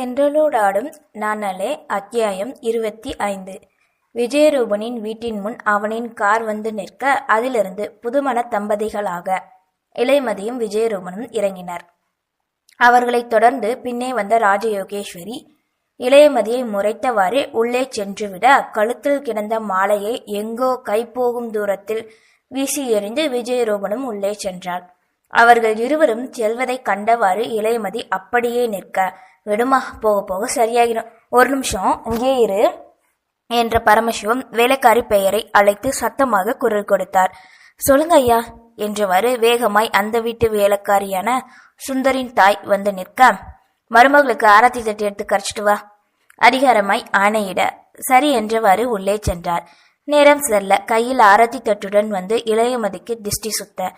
தென்றலோடாடும் நானலே அத்தியாயம் இருபத்தி ஐந்து. விஜயரூபனின் வீட்டின் முன் அவனின் கார் வந்து நிற்க அதிலிருந்து புதுமண தம்பதிகளாக இளைமதியும் விஜயரூபனும் இறங்கினர். அவர்களைத் தொடர்ந்து பின்னே வந்த ராஜயோகேஸ்வரி இளையமதியை முறைத்தவாறு உள்ளே சென்றுவிட கழுத்தில் கிடந்த மாலையை எங்கோ கைப்போகும் தூரத்தில் வீசி எறிந்து விஜயரூபனும் உள்ளே சென்றாள். அவர்கள் இருவரும் செல்வதை கண்டவாறு இளையமதி அப்படியே நிற்க விடுமா? போக போக சரியாகிடும். ஒரு நிமிஷம் இங்கே இரு என்ற பரமசிவம் வேலைக்காரி பெயரை அழைத்து சத்தமாக குரல் கொடுத்தார். சொல்லுங்க ஐயா என்றவாறு வேகமாய் அந்த வீட்டு வேலைக்காரியான சுந்தரின் தாய் வந்து நிற்க மருமகளுக்கு ஆரத்தி தட்டி எடுத்து கரைச்சிட்டு வா. அதிகாரமாய் ஆணையிட சரி என்றவாறு உள்ளே சென்றார். நேரம் செல்ல கையில் ஆரத்தி தட்டுடன் வந்து இளையமதிக்கு திஷ்டி சுத்த.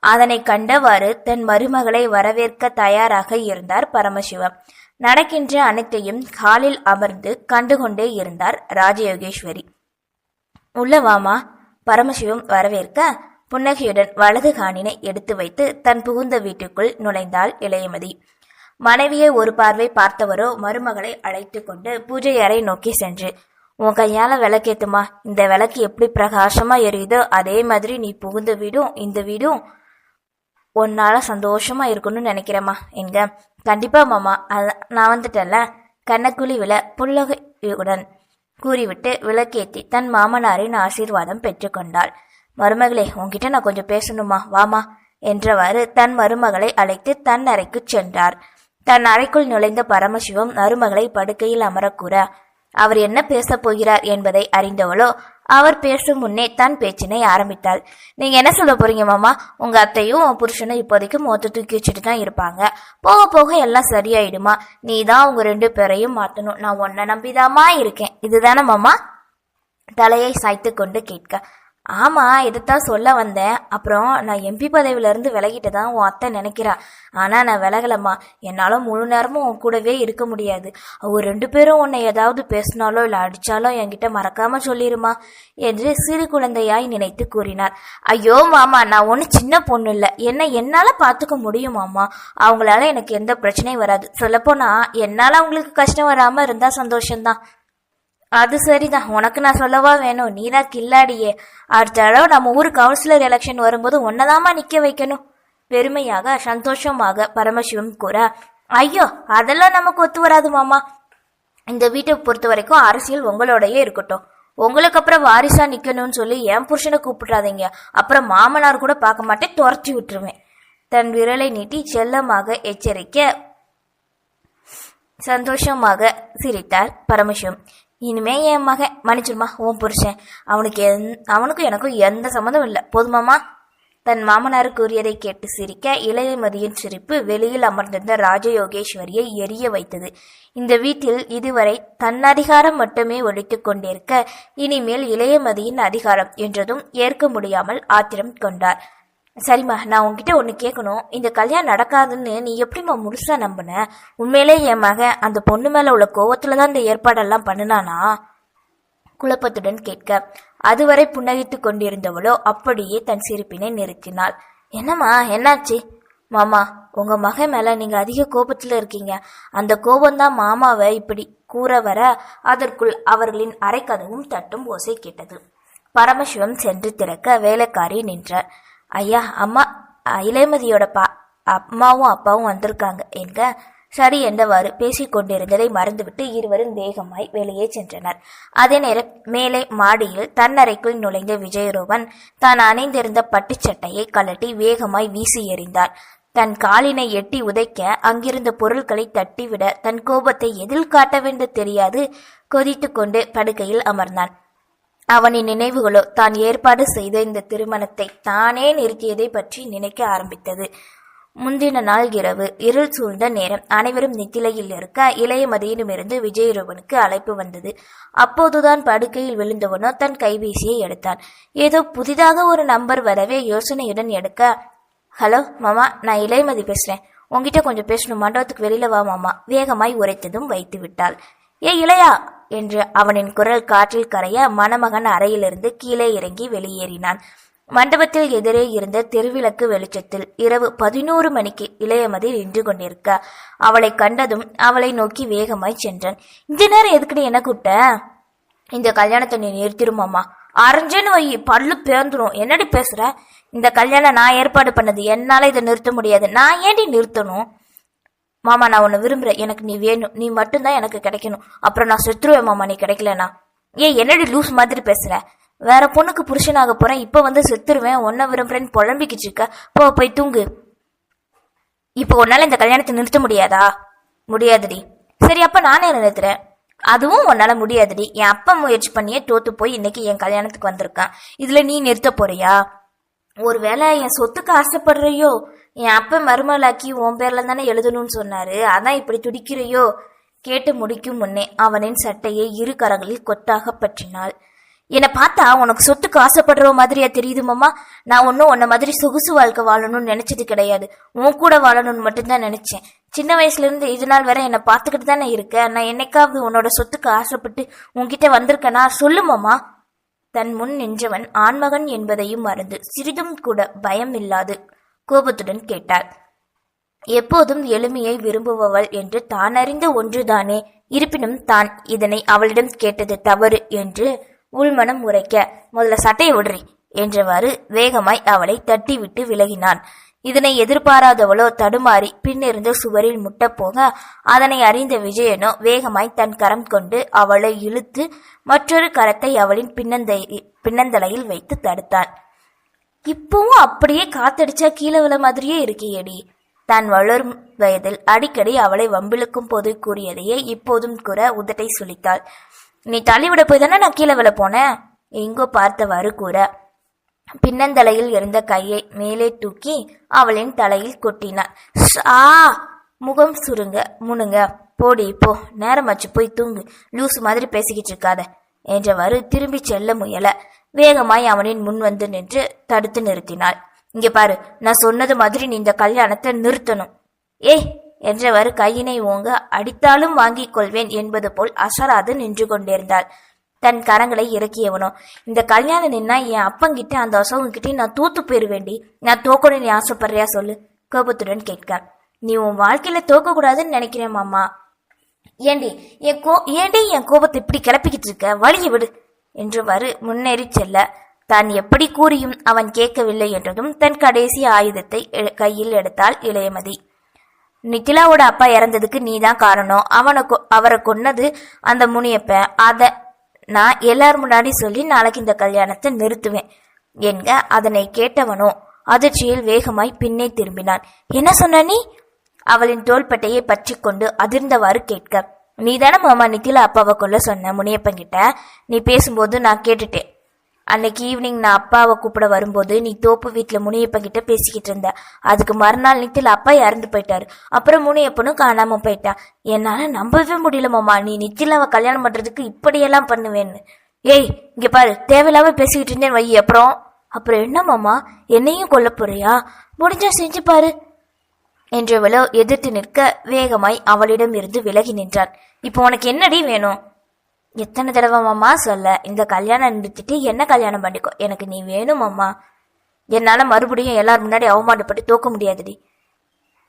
அதனை கண்டவாறு தன் மருமகளை வரவேற்க தயாராக இருந்தார் பரமசிவம். நடக்கின்ற அனைத்தையும் காலில் அமர்ந்து கண்டுகொண்டே இருந்தார் ராஜயோகேஸ்வரி. உள்ளவாமா பரமசிவம் வரவேற்க. புன்னகையுடன் வலது காணினை எடுத்து வைத்து தன் புகுந்த வீட்டுக்குள் நுழைந்தாள் இளையமதி. மனைவியை ஒரு பார்வை பார்த்தவரோ மருமகளை அழைத்து கொண்டு பூஜை அறை நோக்கி சென்று உன் கையால விளக்கேத்துமா இந்த விளக்கு எப்படி பிரகாசமா எரியுதோ அதே மாதிரி நீ புகுந்த வீடும் இந்த வீடும். உன்னால சந்தோஷமா இருக்கணும்னு நினைக்கிறேம்மா. என்க. கண்டிப்பா மாமா. அது நான் வந்துட்டேன்ல. கண்ணக்குழி விழ புல்லகையுடன் கூறிவிட்டு விளக்கேத்தி தன் மாமனாரின் ஆசீர்வாதம் பெற்றுக்கொண்டாள். மருமகளே உன்கிட்ட நான் கொஞ்சம் பேசணுமா? வாமா. என்றவாறு தன் மருமகளை அழைத்து தன் அறைக்கு சென்றார். தன் அறைக்குள் நுழைந்த பரமசிவம் மருமகளை படுக்கையில் அமரக்கூற அவர் என்ன பேசப் போகிறார் என்பதை அறிந்தவளோ அவர் பேசும் முன்னே தன் பேச்சினை ஆரம்பித்தாள். நீங்க என்ன சொல்ல போறீங்க மாமா? உங்க அத்தையும் உன் புருஷனும் இப்போதைக்கு மொத்த தூக்கி வச்சுட்டு தான் இருப்பாங்க. போக போக எல்லாம் சரியாயிடுமா? நீ தான் உங்க ரெண்டு பேரையும் மாத்தணும். நான் உன்னை நம்பிதாமா இருக்கேன். இதுதானே மாமா? தலையை சாய்த்து கொண்டு கேட்க ஆமா இதைத்தான் சொல்ல வந்தேன். அப்புறம் நான் எம்பி பதவியில இருந்து விலகிட்டு தான் உன் அத்தை நினைக்கிறா. ஆனா நான் விலகலம்மா. என்னால முழு நேரமும் உன் கூடவே இருக்க முடியாது. அவங்க ரெண்டு பேரும் உன்னை ஏதாவது பேசினாலோ இல்ல அடிச்சாலோ என்கிட்ட மறக்காம சொல்லிருமா என்று சிறு குழந்தையாய் நினைத்து கூறினார். ஐயோ மாமா நான் ஒன்றும் சின்ன பொண்ணு இல்ல. என்ன என்னால பாத்துக்க முடியும் மாமா. அவங்களால எனக்கு எந்த பிரச்சனையும் வராது. சொல்லப்போனா என்னால அவங்களுக்கு கஷ்டம் வராம இருந்தா சந்தோஷம்தான். அது சரிதான். உனக்கு நான் சொல்லவா வேணும்? நீதான் கில்லாடியே. அடுத்த தடவை நம்ம ஊர் கவுன்சிலர் எலெக்ஷன் வரும்போது ஒன்னதாமா நிக்க வைக்கணும். பெருமையாக சந்தோஷமாக பரமசிவம் கூற ஐயோ அதெல்லாம் நமக்கு ஒத்து வராது மாமா. இந்த வீட்டை பொறுத்த வரைக்கும் அரசியல் உங்களோடயே இருக்கட்டும். உங்களுக்கு அப்புறம் வாரிசா நிக்கணும்னு சொல்லி என் புருஷனை கூப்பிட்றாதீங்க. அப்புறம் மாமனார் கூட பார்க்க மாட்டேன் துரத்தி விட்டுருவேன். தன் விரலை நீட்டி செல்லமாக எச்சரிக்க சந்தோஷமாக சிரித்தார் பரமசிவம். இனிமே என் மகன் மன்னிச்சிருமா உன் புருஷன். அவனுக்கு எந் அவனுக்கும் எனக்கும் எந்த சம்மந்தம் இல்லை. போதுமாமா தன் மாமனார் கூறியதை கேட்டு சிரிக்க இளையமதியின் சிரிப்பு வெளியில் அமர்ந்திருந்த ராஜயோகேஸ்வரியை எரிய வைத்தது. இந்த வீட்டில் இதுவரை தன் அதிகாரம் மட்டுமே ஒழித்து கொண்டிருக்க இனிமேல் இளையமதியின் அதிகாரம் என்றதும் ஏற்க முடியாமல் ஆத்திரம் கொண்டார். சரிம்மா நான் உன்கிட்ட ஒன்று கேட்கணும் இந்த கல்யாணம் நடக்காதுன்னு நீ எப்படிம்மா முழுசாக நம்பின? உண்மையிலே என் மகன் அந்த பொண்ணு மேலே உள்ள கோவத்தில் தான் இந்த ஏற்பாடெல்லாம் பண்ணுனானா? குழப்பத்துடன் கேட்க அதுவரை புன்னகித்து கொண்டிருந்தவளோ அப்படியே தன் சிரிப்பினை நிறுத்தினாள். என்னம்மா என்னாச்சு? மாமா உங்க மகன் மேல நீங்க அதிக கோபத்துல இருக்கீங்க. அந்த கோபம்தான் மாமாவை இப்படி கூற வர அதற்குள் அவர்களின் அரைக்கதவும் தட்டும் ஓசை கேட்டது. பரமசிவம் சென்று திறக்க வேலைக்காரி நின்றார் ஐயா அம்மா இளைமதியோட இளையமதியோட பா அம்மாவும் அப்பாவும் வந்திருக்காங்க. என்க சரி என்றவாறு பேசிக் கொண்டிருந்ததை மறந்துவிட்டு இருவரும் வேகமாய் வெளியே சென்றனர். அதே நேரம் மேலே மாடியில் தன்னறைக்குள் நுழைந்த விஜயரூபன் தான் அணிந்திருந்த பட்டுச்சட்டையை கலட்டி கழட்டி வேகமாய் வீசி எறிந்தார். தன் காலினை எட்டி உதைக்க அங்கிருந்த பொருட்களை தட்டிவிட தன் கோபத்தை எதில் காட்டவென்று தெரியாது கொதித்து கொண்டு படுக்கையில் அமர்ந்தான். அவனின் நினைவுகளோ தான் ஏற்பாடு செய்த இந்த திருமணத்தை தானே நிறுத்தியதை பற்றி நினைக்க ஆரம்பித்தது. முந்தின நாள் இரவு இருள் சூழ்ந்த நேரம் அனைவரும் நித்திலையில் இருக்க இளையமதியிடமிருந்து விஜயரவனுக்கு அழைப்பு வந்தது. அப்போதுதான் படுக்கையில் விழுந்தவனோ தன் கைபேசியை எடுத்தான். ஏதோ புதிதாக ஒரு நம்பர் வரவே யோசனையுடன் எடுக்க ஹலோ மாமா நான் இளையமதி பேசுறேன். உங்ககிட்ட கொஞ்சம் பேசணும் மண்டபத்துக்கு வெளியில வா மாமா. வேகமாய் உரைத்ததும் வைத்து விட்டாள் ஏ இளையா என்று அவனின் குரல் காற்றில் கரைய மணமகன் அறையிலிருந்து கீழே இறங்கி வெளியேறினான். மண்டபத்தில் எதிரே இருந்த தெருவிளக்கு வெளிச்சத்தில் இரவு பதினோரு மணிக்கு இளையமதி நின்று கொண்டிருக்க. அவளை கண்டதும் அவளை நோக்கி வேகமாய் சென்றான். இந்த நேரம் எதுக்குடி என்ன கூப்பிட்ட? இந்த கல்யாணத்தை நீ நிறுத்திருமாமா அரைஞ்சேன்னு வை பல்லு பேந்துரும் என்னடி பேசுற? இந்த கல்யாணம் நான் ஏற்பாடு பண்ணது என்னால இதை நிறுத்த முடியாது. நான் ஏன்டி நிறுத்தணும்? மாமா நான் உன்னை விரும்புகிறேன் எனக்கு நீ வேணும். நீ மட்டும்தான் எனக்கு கிடைக்கணும். அப்புறம் நான் செத்துருவேன் மாமா. நீ கிடைக்கலனா? ஏன் என்னடி லூஸ் மாதிரி பேசுற? வேற பொண்ணுக்கு புருஷனாக போறேன். இப்போ வந்து செத்துருவேன். உன்னை விரும்புறேன்னு புலம்பிக்கிட்டு இருக்க. போ போய் தூங்கு. இப்போ உன்னால இந்த கல்யாணத்தை நிறுத்த முடியாதா? முடியாதுடி. சரி அப்ப நானே நிறுத்துறேன்? அதுவும் உன்னால முடியாதுடி. என் அப்பா முயற்சி பண்ணியே தோத்து போய் இன்னைக்கு என் கல்யாணத்துக்கு வந்திருக்கான். இதுல நீ நிறுத்த போறியா? ஒருவேளை என் சொத்துக்கு ஆசைப்படுறியோ? என் அப்பா மருமலாக்கி உன் பேர்ல தானே எழுதணும்னு சொன்னாரு. அதான் இப்படி துடிக்கிறையோ? கேட்டு முடிக்கும் முன்னே அவனின் சட்டையை இரு கரங்களில் கொத்தாக பற்றினாள். என்னை பார்த்தா உனக்கு சொத்துக்கு ஆசைப்படுற மாதிரியா தெரியுது மாமா? நான் ஒன்றும் உன்ன மாதிரி சொகுசு வாழ்க்கை வாழணும்னு நினைச்சது கிடையாது. உன் கூட வாழணும்னு மட்டும்தான் நினைச்சேன். சின்ன வயசுல இருந்து இது நாள் வரை என்னை பார்த்துக்கிட்டு தானே இருக்க. நான் என்னைக்காவது உன்னோட சொத்துக்கு ஆசைப்பட்டு உன்கிட்ட வந்திருக்கேனா? சொல்லு மாமா. தன் முன் நின்றவன் ஆண்மகன் என்பதையும் மறந்து சிறிதும் கூட பயம் இல்லாது கோபத்துடன் கேட்டாள் எப்போதும் எளிமையை விரும்புபவள் என்று தான் அறிந்த ஒன்றுதானே. இருப்பினும் தான் இதனை அவளிடம் கேட்டது தவறு என்று உள்மனம் உரைக்க முதல்ல சட்டை விடுறி என்றவாறு வேகமாய் அவளை தட்டிவிட்டு விலகினான். இதனை எதிர்பாராதவளோ தடுமாறி பின்னிருந்து சுவரில் முட்டப்போக அதனை அறிந்த விஜயனோ வேகமாய் தன் கரம் கொண்டு அவளை இழுத்து மற்றொரு கரத்தை அவளின் பின்னந்தை பின்னந்தலையில் வைத்து தடுத்தான் இப்பவும் அப்படியே காத்தடிச்சா கீழே விழ மாதிரியே இருக்கியடி. தான் வளரும் வயதில் அடிக்கடி அவளை வம்பிழுக்கும் போது கூறியதையே இப்போதும் கூற உதட்டை சுளித்தாள் நீ தள்ளிவிட போய் தானே நான் கீழே விழ போனேன் எங்கோ பார்த்தவாறு கூற. பின்னந்தலையில் இருந்த கையை மேலே தூக்கி அவளின் தலையில் கொட்டினான் ஆ முகம் சுருங்க முணுங்க. போடி போ. நேரமாச்சு போய் தூங்கு. லூசு மாதிரி பேசிக்கிட்டு இருக்காத. என்றவாறு திரும்பி செல்ல முயல. வேகமாய் அவனின் முன் வந்து நின்று தடுத்து நிறுத்தினாள். இங்க பாரு நான் சொன்னது மாதிரி நீ இந்த கல்யாணத்தை நிறுத்தணும். ஏய் என்றவாறு கையினை ஓங்க அடித்தாலும் வாங்கிக் கொள்வேன் என்பது போல் அசராது நின்று கொண்டிருந்தாள். தன் கரங்களை இறக்கியவனோ இந்த கல்யாணம் நின்னா என் அப்பங்கிட்ட அந்த அசோகங்கிட்ட நான் தூத்து போயிருவேண்டி நான் தோக்கணும்னு ஆசைப்படுறியா சொல்லு கோபத்துடன் கேட்க நீ உன் வாழ்க்கையில தோக்க கூடாதுன்னு நினைக்கிறேன் மாமா. ஏண்டி என் கோ ஏண்டி என் கோபத்தை இப்படி கிளப்பிக்கிட்டு இருக்க? வழியை விடு. என்றுவாறு முன்னேறி செல்ல. தான் எப்படி கூறியும் அவன் கேட்கவில்லை என்றதும் தன் கடைசி ஆயுதத்தை எ- கையில் எடுத்தாள் இளையமதி. நிக்கிலாவோட அப்பா இறந்ததுக்கு நீ தான் காரணம். அவனை கொ- அவரை கொன்னது அந்த முனியப்ப. அத நான் எல்லார் முன்னாடி சொல்லி நாளைக்கு இந்த கல்யாணத்தை நிறுத்துவேன் என்க அதனை கேட்டவனோ அதிர்ச்சியில் வேகமாய் பின்னே திரும்பினான். என்ன சொன்ன நீ? அவளின் தோள்பட்டையை பற்றி கொண்டு அதிர்ந்தவாறு கேட்க நீதானே மாமா நித்திலா அப்பாவை கொல்ல சொன்ன முனியப்பன் கிட்ட நீ பேசும்போது நான் கேட்டுட்டேன். அன்னைக்கு ஈவினிங் நான் அப்பாவை கூப்பிட வரும்போது நீ தோப்பு வீட்டில் முனியப்பன் கிட்ட பேசிக்கிட்டு இருந்த. அதுக்கு மறுநாள் நித்தில அப்பா இறந்து போயிட்டாரு. அப்புறம் முனியப்பனும் காணாம போயிட்டா. என்னால நம்பவே முடியல மாமா. நீ நித்திலாவை கல்யாணம் பண்றதுக்கு இப்படியெல்லாம் பண்ணுவேன்னு. ஏய் இங்க பாரு தேவையில்லாம பேசிக்கிட்டு இருந்தேன் வை அப்புறம்? அப்புறம் என்ன மாமா? என்னையும் கொல்ல போறியா? முடிஞ்சா செஞ்சு பாரு. என்றவளோ எதிர்த்து நிற்க வேகமாய் அவளிடம் இருந்து விலகி நின்றான். இப்போ உனக்கு என்னடி வேணும்? எத்தனை தடவை மாமா சொல்ல இந்த கல்யாணம் நிறுத்திட்டு என்ன கல்யாணம் பண்ணிக்கோ? எனக்கு நீ வேணும் மாமா. என்னால மறுபடியும் எல்லார் முன்னாடி அவமானப்பட்டு தோக்க முடியாதுடி.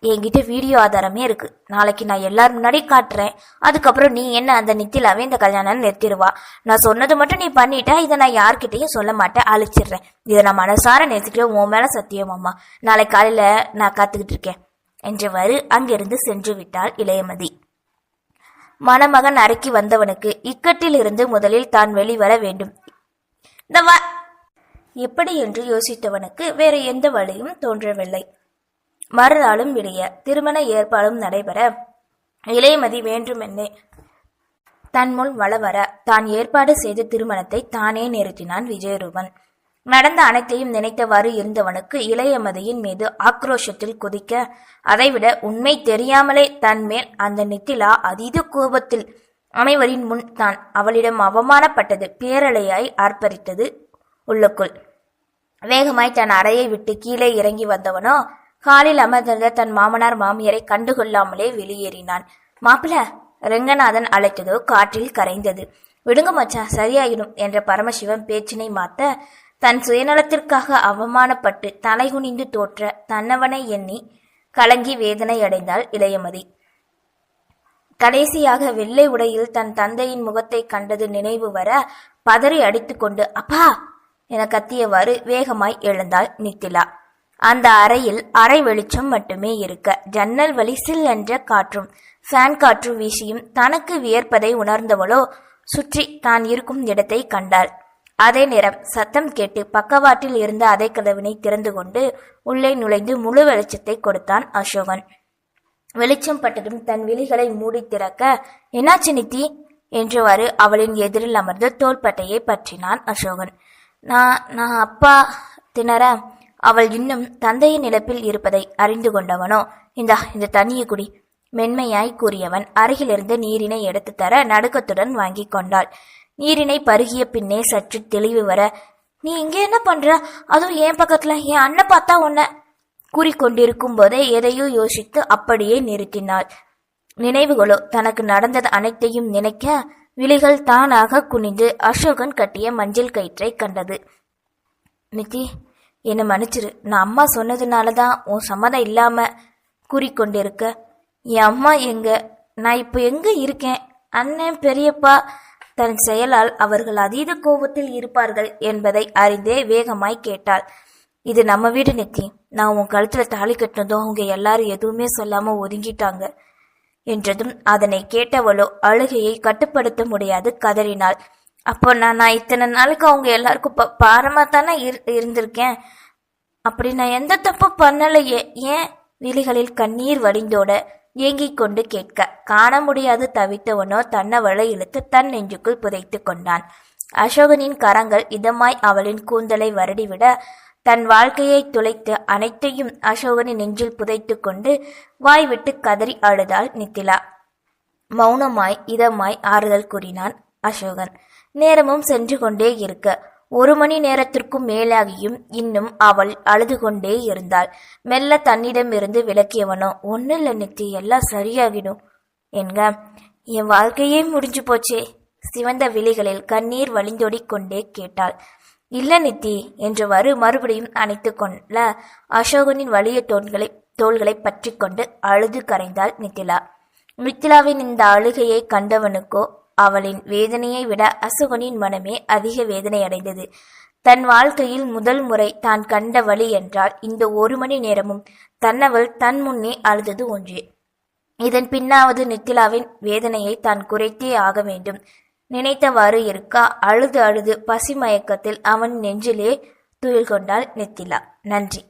என்கிட்ட வீடியோ ஆதாரமே இருக்கு. நாளைக்கு நான் எல்லார் முன்னாடி காட்டுறேன். அதுக்கப்புறம் நீ என்ன அந்த நித்திலாவே இந்த கல்யாணம் நிறுத்திடுவா? நான் சொன்னது மட்டும் நீ பண்ணிட்டா இதை நான் யார்கிட்டையும் சொல்ல மாட்டேன். அழிச்சிடுறேன். இதை நான் மனசார நேசிக்கிறேன் உன் மேல சத்தியம் நாளைக்கு நாளை காலையில நான் காத்துக்கிட்டு இருக்கேன். என்றவாறு அங்கிருந்து சென்று விட்டாள் இளையமதி. மணமகன் அறைக்கு வந்தவனுக்கு இக்கட்டில் இருந்து முதலில் தான் வெளிவர வேண்டும். இந்த எப்படி என்று யோசித்தவனுக்கு வேற எந்த வழியும் தோன்றவில்லை. மறுநாளும் விடிய திருமண ஏற்பாடும் நடைபெற இளையமதி வேண்டுமென்னே தன் முன் வளவர தான் ஏற்பாடு செய்த திருமணத்தை தானே நிறுத்தினான் விஜயரூபன். நடந்த அனைத்தையும் நினைத்தவாறு இருந்தவனுக்கு இளையமதியின் மீது ஆக்ரோஷத்தில் குதிக்க அதைவிட உண்மை தெரியாமலே தன் மேல் அந்த நித்திலா அதீத கோபத்தில் அனைவரின் முன் தான் அவளிடம் அவமானப்பட்டது பேரலையாய் ஆர்ப்பரித்தது உள்ளுக்குள். வேகமாய் தன் அறையை விட்டு கீழே இறங்கி வந்தவனோ காலில் அமர்ந்திருந்த தன் மாமனார் மாமியரை கண்டுகொள்ளாமலே வெளியேறினான். மாப்பிள ரெங்கநாதன் அழைத்ததோ காற்றில் கரைந்தது. விடுங்க மச்சா சரியாயிடும் என்ற பரமசிவம் பேச்சினை மாத்த தன் சுயநலத்திற்காக அவமானப்பட்டு தலைகுனிந்து தோற்ற தன்னவனை எண்ணி கலங்கி வேதனை அடைந்தாள் இளையமதி. கடைசியாக வெள்ளை உடையில் தன் தந்தையின் முகத்தை கண்டது நினைவு வர பதறி அடித்துக்கொண்டு அப்பா! என கத்தியவாறு வேகமாய் எழுந்தாள் நித்திலா. அந்த அறையில் அரை வெளிச்சம் மட்டுமே இருக்க ஜன்னல் வழி சில் என்ற காற்றும் ஃபேன் காற்று வீசியும் தனக்கு வியர்ப்பதை உணர்ந்தவளோ சுற்றி தான் இருக்கும் இடத்தை கண்டாள். அதே நேரம் சத்தம் கேட்டு பக்கவாட்டில் இருந்த அதை கதவினை திறந்து கொண்டு உள்ளே நுழைந்து முழு வெளிச்சத்தை கொடுத்தான் அசோகன். வெளிச்சம் பட்டதும் தன் விழிகளை மூடி திறக்க என்னாச்சு நித்தி? என்றவாறு அவளின் எதிரில் அமர்ந்து தோள்பட்டையை பற்றினான் அசோகன். நான் நான் அப்பா திணற. அவள் இன்னும் தந்தையின் நிலப்பில் இருப்பதை அறிந்து கொண்டவனோ? இந்தா இந்த தண்ணியை குடி மென்மையாய் கூறியவன் அருகிலிருந்து நீரினை எடுத்து தர நடுக்கத்துடன் வாங்கி கொண்டாள். நீரினை பருகிய பின்னே சற்று தெளிவு வர நீ இங்கே என்ன பண்ற? அதுவும் என் பக்கத்துல? என் அண்ணன் பார்த்தா உன்னை. கூறிக்கொண்டிருக்கும் போதே எதையோ யோசித்து அப்படியே நிறுத்தினாள். நினைவுகளோ தனக்கு நடந்தது அனைத்தையும் நினைக்க விழிகள் தானாக குனிந்து அசோகன் கட்டிய மஞ்சள் கயிற்றை கண்டது. நித்தி என்னை மன்னிச்சிரு. நான் அம்மா சொன்னதுனால தான் உன் சம்மதம் இல்லாம கூறிக்கொண்டிருக்க. என் அம்மா எங்க? நான் இப்போ எங்க இருக்கேன்? அண்ணன் பெரியப்பா தன் செயலால் அவர்கள் அதீத கோபத்தில் இருப்பார்கள் என்பதை அறிந்தே வேகமாய் கேட்டாள். இது நம்ம வீடு நித்தி. நான் உன் கழுத்துல தாலி கட்டினதும் அவங்க எல்லாரும் எதுவுமே சொல்லாம ஒதுங்கிட்டாங்க என்றதும் அதனை கேட்டவளோ அழுகையை கட்டுப்படுத்த முடியாது கதறினாள். அப்போ நான் நான் இத்தனை நாளுக்கு அவங்க எல்லாருக்கும் ப பாரமா தானே இரு இருந்திருக்கேன்? அப்படி நான் எந்த தப்பும் பண்ணலையே. ஏன்? விழிகளில் கண்ணீர் வடிந்தோட ஏங்கிக் கொண்டு கேட்க காண முடியாது தவித்தவனோ தன்னவளை இழுத்து தன் நெஞ்சுக்குள் புதைத்து கொண்டான். அசோகனின் கரங்கள் இதமாய் அவளின் கூந்தலை வருடிவிட தன் வாழ்க்கையை துளைத்து அனைத்தையும் அசோகனின் நெஞ்சில் புதைத்து கொண்டு வாய் விட்டு கதறி அழுதாள் நித்திலா. மௌனமாய் இதமாய் ஆறுதல் கூறினான் அசோகன். நேரமும் சென்று கொண்டே இருக்க ஒரு மணி நேரத்திற்கும் மேலாகியும் இன்னும் அவள் அழுது கொண்டே இருந்தாள். மெல்ல தன்னிடமிருந்து விலக்கியவனோ ஒன்னும் இல்லை நித்தி எல்லாம் சரியாகிடும். என்க என் வாழ்க்கையே முடிஞ்சு போச்சே சிவந்த விழிகளில் கண்ணீர் வழிந்தோடிக் கொண்டே கேட்டாள். இல்ல நித்தி என்றவாறு மறுபடியும் அணைத்து கொள்ள அசோகனின் வலிய தோள்களை தோள்களை பற்றி கொண்டு அழுது கரைந்தாள் நித்திலா மித்திலாவின் இந்த அழுகையை கண்டவனுக்கோ அவளின் வேதனையை விட அசோகனின் மனமே அதிக வேதனை அடைந்தது தன் வாழ்க்கையில் முதல் முறை தான் கண்ட வழி என்றால் இந்த ஒரு மணி நேரமும் தன்னவள் தன் முன்னே அழுதது ஒன்றே. இதன் பின்னாவது நித்திலாவின் வேதனையை தான் குறைத்தே ஆக வேண்டும். நினைத்தவாறு இருக்க அழுது அழுது பசி மயக்கத்தில் அவன் நெஞ்சிலே துயில் கொண்டாள் நித்திலா. நன்றி.